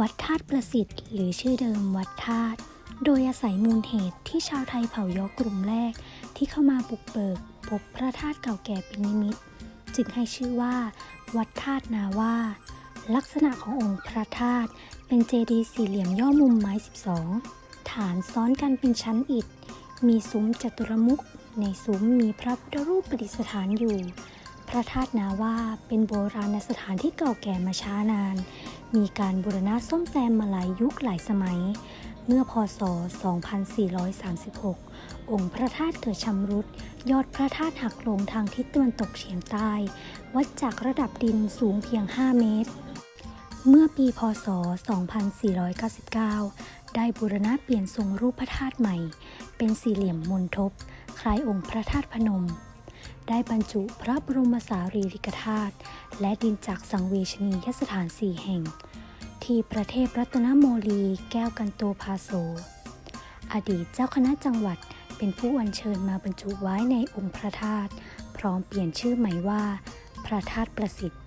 วัดธาตุประสิทธิ์ หรือชื่อเดิมวัดธาตุโดยอาศัยมูลเหตุที่ชาวไทยเผ่ายอกลุ่มแรก ที่เข้ามาบุกเบิกพบพระธาตุเก่าแก่เป็นนิมิต จึงให้ชื่อว่า วัดธาตุนาว่าลักษณะขององค์พระธาตุเป็นเจดีย์สี่เหลี่ยมย่อมุมไม้ 12 ฐานซ้อนกันเป็นชั้นอิฐ มีซุ้มจัตุรมุขในซุ้มมีพระพุทธรูปประดิษฐานอยู่ พระธาตุนาว่าเป็นโบราณสถานที่เก่าแก่มาช้านาน มีการบูรณะซ่อมแซมมาหลายยุคหลายสมัย เมื่อพศ 2436 องค์พระธาตุเกิดชำรุด ยอดพระธาตุหักลงทางทิศตะวันตกเฉียงใต้ วัดจากระดับดินสูงเพียง 5 เมตร เมื่อปีพศ 2499 ได้บูรณะเปลี่ยนทรงรูปพระธาตุใหม่ เป็นสี่เหลี่ยมมนทบ คล้ายองค์พระธาตุพนม ได้บรรจุพระบรมสารีริกธาตุและดินจากสังเวชนียสถานสี่แห่ง ที่ประเทศรัตนโมลีแก้วกันโตภาโซ อดีตเจ้าคณะจังหวัดเป็นผู้อัญเชิญมาบรรจุไว้ในองค์พระธาตุพร้อมเปลี่ยนชื่อใหม่ว่า พระธาตุประสิทธิ์